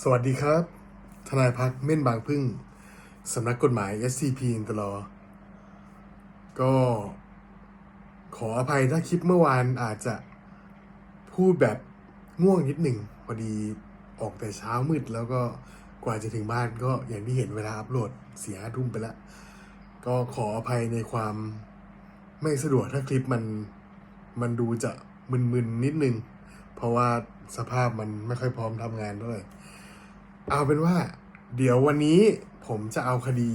สวัสดีครับ ทนายพักเม่นบางพึ่ง สำนักกฎหมาย SCP อินตลอก็ขออภัยถ้าคลิปเมื่อวานอาจจะพูดแบบง่วงนิดหนึ่งพอดีออกแต่เช้ามืดแล้วก็กว่าจะถึงบ้านก็อย่างที่เห็นเวลาอัปโหลดเสียทุ่มไปแล้ว ก็ขออภัยในความไม่สะดวกถ้าคลิปมันมันดูจะมึนๆนิดนึง เพราะว่าสภาพมันไม่ค่อยพร้อมทำงานเท่าไหร่ เอาเป็นว่า เดี๋ยววันนี้ผมจะเอาคดี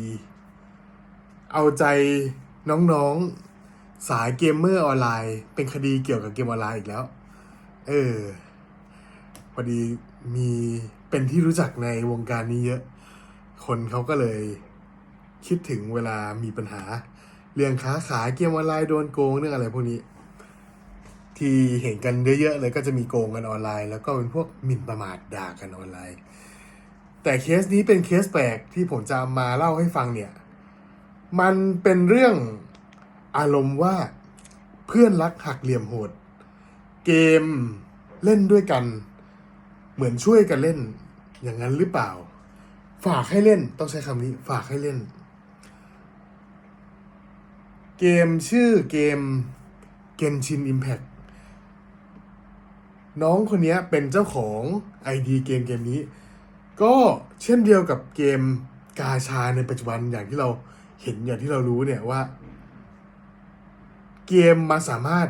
เอาใจน้องๆสายเกมเมอร์ออนไลน์ เป็นคดีเกี่ยวกับเกมออนไลน์อีกแล้ว เออพอดีมีเป็นที่รู้จักในวงการนี้เยอะ คนเขาก็เลยคิดถึงเวลามีปัญหา เรื่องค้าขายเกมออนไลน์โดนโกงเรื่องอะไรพวกนี้ ที่เห็นกันเยอะๆเลยก็จะมีโกงกันออนไลน์ แล้วก็เป็นพวกหมิ่นประมาทด่ากันออนไลน์ แต่เคสนี้เป็นเคสแปลกที่ผมจะมาเล่าให้ฟังเนี่ย มันเป็นเรื่องอารมณ์ว่าเพื่อนรักหักเหลี่ยมโหด เกมเล่นด้วยกัน เหมือนช่วยกันเล่น อย่างนั้นหรือเปล่า ฝากให้เล่นต้องใช้คำนี้ ฝากให้เล่น เกมชื่อเกม Genshin Impact น้องคนนี้เป็นเจ้าของ ID เกมเกมนี้ ก็เช่นเดียวกับเกมกาชาในปัจจุบันอย่างที่เราเห็นอย่างที่เรารู้เนี่ยว่า เกมมาสามารถ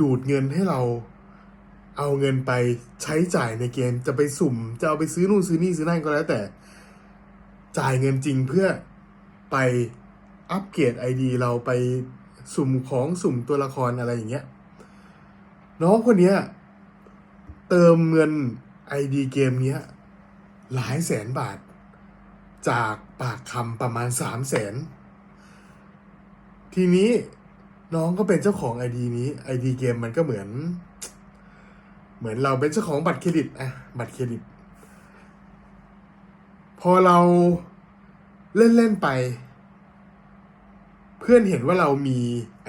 ดูดเงินให้เราเอาเงินไปใช้จ่ายในเกมจะไปสุ่ม จะเอาไปซื้อนู่นซื้อนี่ซื้อนั่นก็แล้วแต่ จ่ายเงินจริงเพื่อไปอัปเกรด ID เราไปสุ่มของสุ่มตัวละครอะไรอย่างเงี้ยน้องคนเนี้ยเติมเงิน ID เกมเนี้ย หลายแสนบาท จากปากคำประมาณสามแสนทีนี้น้องก็เป็นเจ้าของ ID นี้ ID เกมมันก็เหมือน เหมือนเราเป็นเจ้าของบัตรเครดิตอะบัตรเครดิต พอเราเล่นเล่นไป เพื่อนเห็นว่าเรามี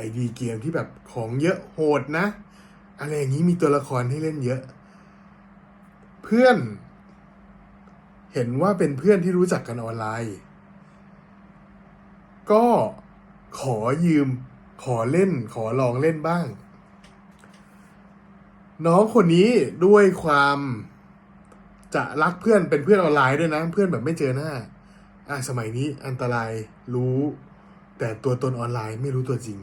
ID เกมที่แบบของเยอะโหดนะ อะไรอย่างนี้มีตัวละครให้เล่นเยอะ เพื่อน เห็นว่าเป็นเพื่อนที่รู้จักกันออนไลน์ ก็ขอยืมขอเล่นขอลองเล่นบ้าง น้องคนนี้ด้วยความจะรักเพื่อนเป็นเพื่อนออนไลน์ด้วยนะ เพื่อนแบบไม่เจอหน้าอะสมัยนี้อันตรายรู้ แต่ตัวตนออนไลน์ไม่รู้ตัวจริง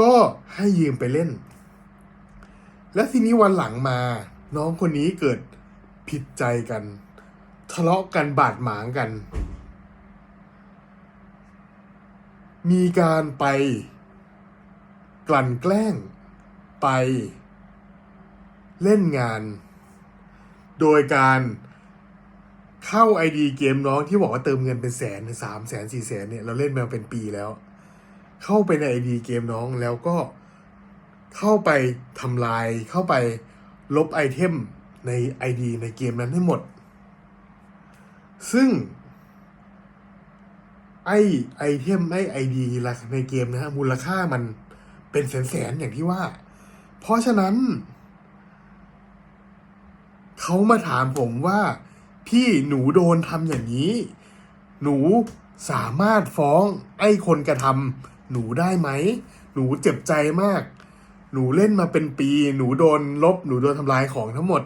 ก็ให้ยืมไปเล่น และทีนี้วันหลังมา น้องคนนี้เกิด ผิดใจกัน ทะเลาะกันบาดหมางกัน มีการไป กลั่นแกล้ง ไป เล่นงาน โดยการเข้าไอดีเกมน้องที่บอกว่าเติมเงินเป็นแสนสามแสนสี่แสนเนี่ยเราเล่นมาเป็นปีแล้ว เข้าไปในไอดีเกมน้องแล้วก็เข้าไปทำลายเข้าไปลบไอเทม ใน ID ในเกมนั้นให้หมด ซึ่ง ไอไอเทมไอไอดีในเกมนะฮะมูลค่ามันเป็นแสนๆอย่างที่ว่า เพราะฉะนั้น เขามาถามผมว่า พี่หนูโดนทำอย่างนี้ หนูสามารถฟ้องไอ้คนกระทำหนูได้ไหม หนูเจ็บใจมาก หนูเล่นมาเป็นปี หนูโดนลบ หนูโดนทำลายของทั้งหมด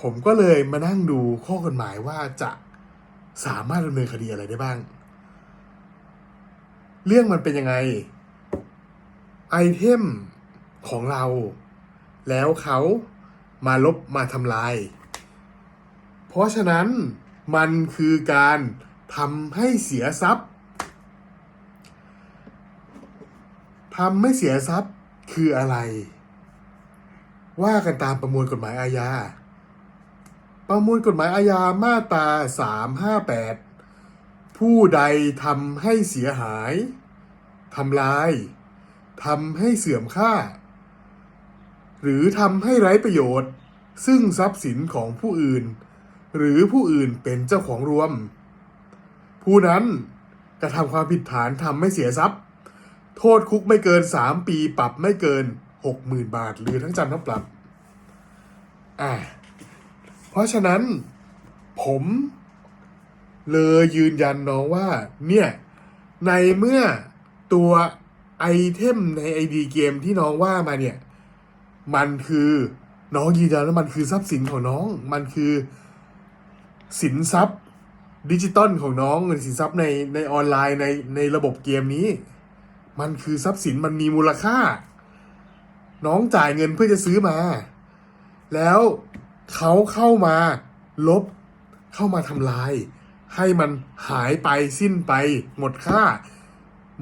ผมก็เลยมานั่งดูข้อกฎหมายว่าจะสามารถดำเนินคดีอะไรได้บ้าง เรื่องมันเป็นยังไง ไอเทมของเรา แล้วเขามาลบมาทำลาย เพราะฉะนั้นมันคือการทำให้เสียทรัพย์ทำให้เสียทรัพย์คืออะไร ว่ากันตามประมวลกฎหมายอาญา ประมวลกฎหมายอาญามาตราสามห้าแปดผู้ใดทำให้เสียหายทำลายทำให้เสื่อมค่า หรือทำให้ไร้ประโยชน์ ซึ่งทรัพย์สินของผู้อื่น หรือผู้อื่นเป็นเจ้าของรวม ผู้นั้นกระทำความผิดฐานทำให้เสียทรัพย์ โทษคุกไม่เกิน 3 ปีปรับไม่เกิน 60,000 บาท หรือทั้งจำทั้งปรับอ่า เพราะฉะนั้นผมเลยยืนยันน้องว่า เนี่ย ในเมื่อตัวไอเทมในไอดีเกมที่น้องว่ามาเนี่ย มันคือน้องยืนยันว่ามันคือทรัพย์สินของน้อง มันคือสินทรัพย์ดิจิตอลของน้องหรือสินทรัพย์ในในออนไลน์ในในระบบเกมนี้ มันคือทรัพย์สินมันมีมูลค่า น้องจ่ายเงินเพื่อจะซื้อมา แล้ว เขาเข้ามาลบเข้ามาทำลาย ให้มันหายไปสิ้นไปหมดค่า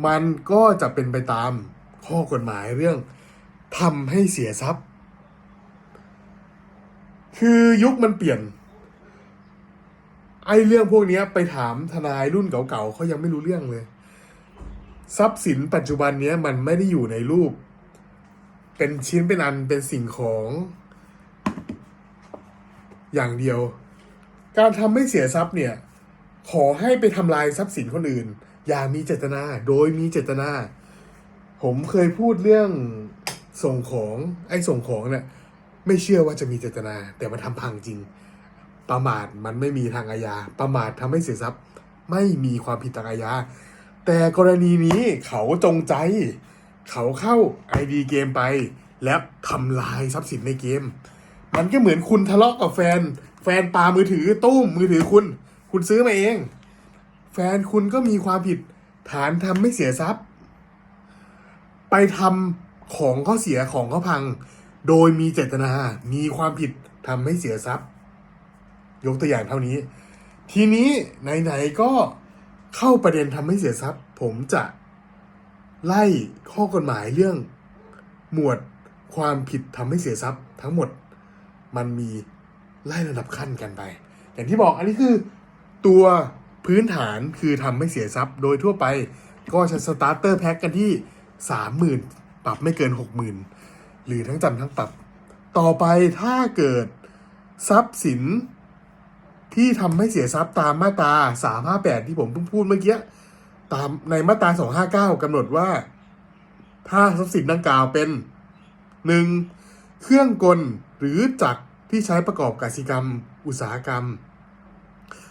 มันก็จะเป็นไปตามข้อกฎหมายเรื่องทำให้เสียทรัพย์ คือยุคมันเปลี่ยน ไอ้เรื่องพวกนี้ไปถามทนายรุ่นเก่าๆเขายังไม่รู้เรื่องเลย ทรัพย์สินปัจจุบันนี้มันไม่ได้อยู่ในรูป เป็นชิ้นเป็นอันเป็นสิ่งของ อย่างเดียว การทำให้เสียทรัพย์เนี่ย ขอให้ไปทำลายทรัพย์สินคนอื่น อย่ามีเจตนา โดยมีเจตนา ผมเคยพูดเรื่องส่งของไอ้ส่งของเนี่ยไม่เชื่อว่าจะมีเจตนา แต่มันทำพังจริง ประมาทมันไม่มีทางอาญา ประมาททำให้เสียทรัพย์ ไม่มีความผิดทางอาญา แต่กรณีนี้เขาจงใจ เขาเข้า ID เกมไป แล้วทำลายทรัพย์สินในเกม มันก็เหมือนคุณทะเลาะกับแฟน แฟนปามือถือตุ้มมือถือคุณ คุณซื้อมาเอง แฟนคุณก็มีความผิดฐานทำไม่เสียทรัพย์ ไปทำของเขาเสียของเขาพัง โดยมีเจตนา มีความผิดทำให้เสียทรัพย์ ยกตัวอย่างเท่านี้ ทีนี้ไหนๆก็เข้าประเด็นทำให้เสียทรัพย์ ผมจะไล่ข้อกฎหมายเรื่อง หมวดความผิดทำให้เสียทรัพย์ทั้งหมด มันมีไล่ระดับขั้นกันไป อย่างที่บอกอันนี้คือตัวพื้นฐานคือทำให้เสียทรัพย์โดยทั่วไปก็จะสตาร์เตอร์แพ็กกันที่สามหมื่นปรับไม่เกินหกหมื่นหรือทั้งจำทั้งปรับ ต่อไปถ้าเกิดทรัพย์สินที่ทำให้เสียทรัพย์ตามมาตรา 358 ที่ผมเพิ่งพูดเมื่อกี้ตามในมาตรา 259กำหนดว่า ถ้าทรัพย์สินดังกล่าวเป็น 1. เครื่องกลหรือจักรที่ใช้ประกอบกสิกรรม อุตสาหกรรม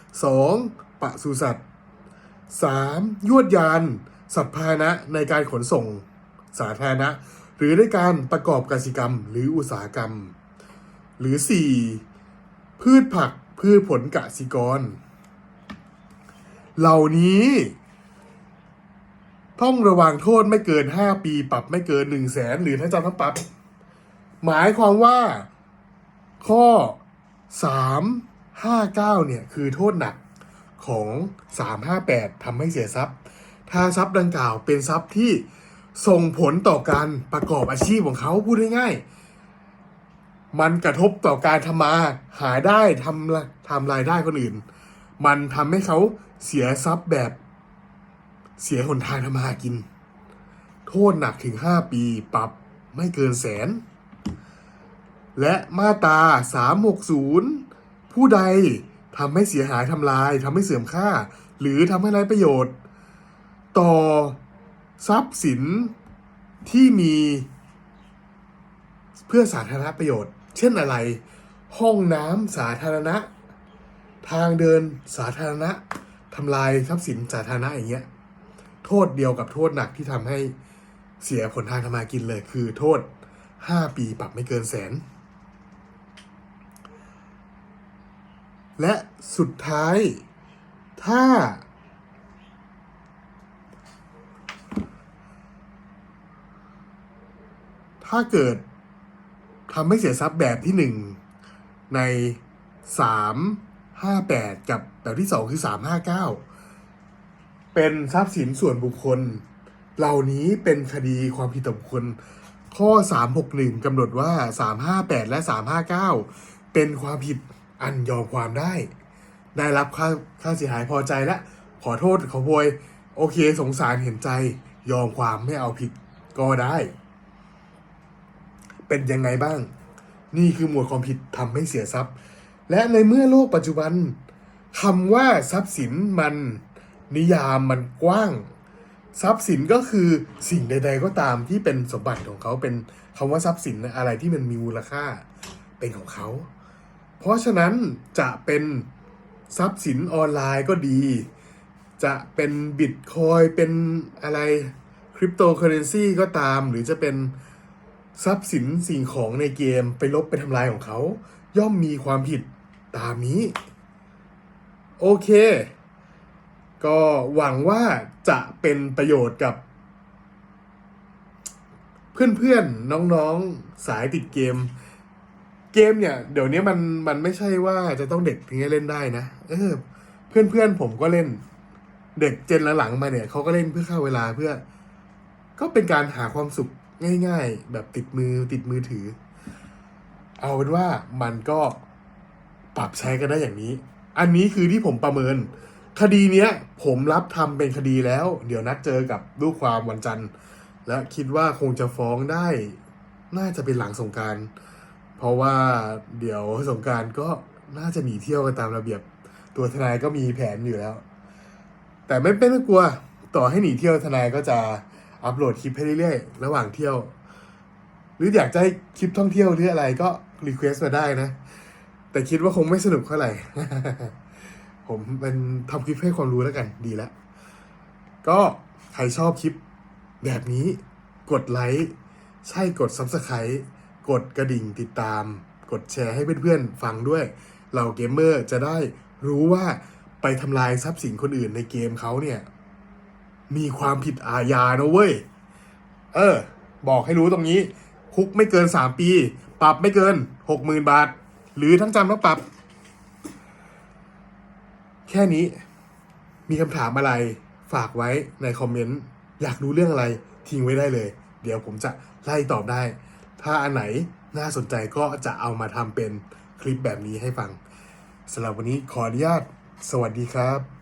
2. ปศุสัตว์ 3. ยวดยาน สัพพาหนะในการขนส่ง สาธารณะ หรือในการประกอบกสิกรรม หรืออุตสาหกรรม หรือ 4. พืชผักพืชผลกสิกร เหล่านี้ ต้องระวังโทษไม่เกิน 5 ปีปรับไม่เกิน 1 0 0 0 0แสนหรือทั้งจำทั้งปรับ หมายความว่าข้อ 359 เนี่ย คือโทษหนักของ 358ทำให้เสียทรัพย์ ถ้าทรัพย์ดังกล่าวเป็นทรัพย์ที่ส่งผลต่อการประกอบอาชีพของเขาพูดง่ายๆ มันกระทบต่อการทำมาหาได้ทำทำรายได้คนอื่น มันทำให้เขาเสียทรัพย์แบบเสียหนทางทำมาหากิน โทษหนักถึง 5 ปีปรับไม่เกินแสน และมาตรา360 ผู้ใดทำให้เสียหายทำลายทำให้เสื่อมค่า หรือทำให้ไร้ประโยชน์ ต่อทรัพย์สินที่มีเพื่อสาธารณประโยชน์ เช่นอะไร ห้องน้ำสาธารณะ ทางเดินสาธารณะทำลายทรัพย์สินสาธารณะอย่างเงี้ยโทษเดียวกับโทษหนักที่ทำให้เสียผลทางทำมากินเลย คือโทษ 5 ปีปรับไม่เกินแสน และสุดท้าย ถ้า ถ้าเกิดทำให้เสียทรัพย์แบบที่หนึ่งในสามห้าแปดกับแบบที่สองคือสามห้าเก้าเป็นทรัพย์สินส่วนบุคคล เหล่านี้เป็นคดีความผิดต่อบุคคล ข้อ 361กำหนดว่า 358 และ 359 เป็นความผิด อันยอมความได้ ได้รับค่าค่าเสียหายพอใจและขอโทษขอโพยโอเคสงสารเห็นใจ ยอมความไม่เอาผิดก็ได้ เป็นยังไงบ้าง นี่คือหมวดความผิดทำให้เสียทรัพย์ และในเมื่อโลกปัจจุบันคำว่าทรัพย์สินมันนิยามมันกว้าง ทรัพย์สินก็คือสิ่งใด ๆ ก็ตามที่เป็นสมบัติของเขาเป็นคำว่าทรัพย์สินอะไรที่มันมีมูลค่าเป็นของเขา เพราะฉะนั้นจะเป็นทรัพย์สินออนไลน์ก็ดี จะเป็นบิตคอยเป็นอะไรคริปโตเคอเรนซีก็ตาม หรือจะเป็นทรัพย์สินสิ่งของในเกมไปลบไปทำลายของเขา ย่อมมีความผิดตามนี้ โอเค ก็หวังว่าจะเป็นประโยชน์กับ เพื่อนๆน้องๆสายติดเกม เกมเนี่ย เดี๋ยวนี้มันมันไม่ใช่ว่าจะต้องเด็กถึงจะเล่นได้นะเออ เพื่อนๆผมก็เล่น เด็กเจนหลังๆมาเนี่ยเขาก็เล่นเพื่อฆ่าเวลาเพื่อ ก็เป็นการหาความสุขง่าย ๆ แบบติดมือติดมือถือ เอาเป็นว่ามันก็ปรับใช้กันได้อย่างนี้ อันนี้คือที่ผมประเมิน คดีเนี้ย ผมรับทำเป็นคดีแล้ว เดี๋ยวนัดเจอกับลูกความวันจันทร์ และคิดว่าคงจะฟ้องได้ น่าจะเป็นหลังสงการ เพราะว่าเดี๋ยวสงการก็น่าจะหนีเที่ยวกันตามระเบียบ ตัวทนายก็มีแผนอยู่แล้ว แต่ไม่เป็นต้องกลัว ต่อให้หนีเที่ยวทนายก็จะอัปโหลดคลิปให้เรื่อยๆ ระหว่างเที่ยว หรืออยากจะให้คลิปท่องเที่ยวหรืออะไรก็รีเควสต์มาได้นะ แต่คิดว่าคงไม่สนุกเท่าไหร่ ผมเป็นทำคลิปให้ความรู้แล้วกัน ดีแล้ว ก็ใครชอบคลิปแบบนี้ กดไลค์ ใช่กด Subscribe กดกระดิ่งติดตาม กดแชร์ให้เพื่อนๆฟังด้วย เราเกมเมอร์จะได้รู้ว่าไปทำลายทรัพย์สินคนอื่นในเกมเขาเนี่ย มีความผิดอาญานะเว้ย เออ บอกให้รู้ตรงนี้ คุกไม่เกิน3ปี ปรับไม่เกิน60,000บาท หรือทั้งจำทั้งปรับ แค่นี้มีคำถามอะไรฝากไว้ในคอมเมนต์ อยากรู้เรื่องอะไรทิ้งไว้ได้เลย เดี๋ยวผมจะไล่ตอบได้ ถ้าอันไหนน่าสนใจก็จะเอามาทำเป็นคลิปแบบนี้ให้ฟังสำหรับวันนี้ขออนุญาต สวัสดีครับ